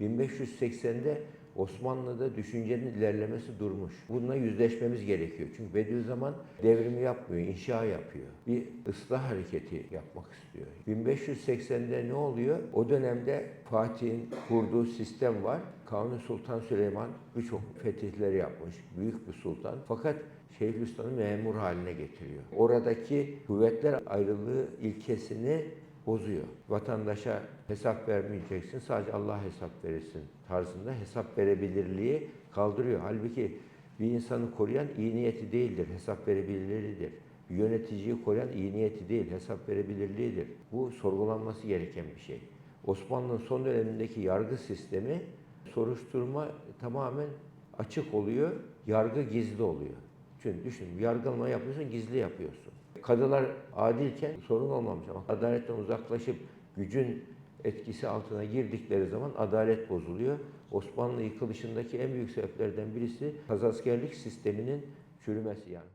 1580'de Osmanlı'da düşüncenin ilerlemesi durmuş. Bununla yüzleşmemiz gerekiyor. Çünkü Bediüzzaman devrimi yapmıyor, inşa yapıyor. Bir ıslah hareketi yapmak istiyor. 1580'de ne oluyor? O dönemde Fatih'in kurduğu sistem var. Kanuni Sultan Süleyman birçok fetihleri yapmış. Büyük bir sultan. Fakat Şeyhülislam'ı memur haline getiriyor. Oradaki kuvvetler ayrılığı ilkesini bozuyor. Vatandaşa hesap vermeyeceksin, sadece Allah hesap verirsin tarzında hesap verebilirliği kaldırıyor. Halbuki bir insanı koruyan iyi niyeti değildir, hesap verebilirliğidir. Bir yöneticiyi koruyan iyi niyeti değil, hesap verebilirliğidir. Bu sorgulanması gereken bir şey. Osmanlı'nın son dönemindeki yargı sistemi soruşturma tamamen açık oluyor, yargı gizli oluyor. Çünkü düşün, yargılama yapıyorsun, gizli yapıyorsun. Kadılar adilken sorun olmamış ama adaletten uzaklaşıp gücün etkisi altına girdikleri zaman adalet bozuluyor. Osmanlı yıkılışındaki en büyük sebeplerden birisi kazaskerlik sisteminin çürümesi yani.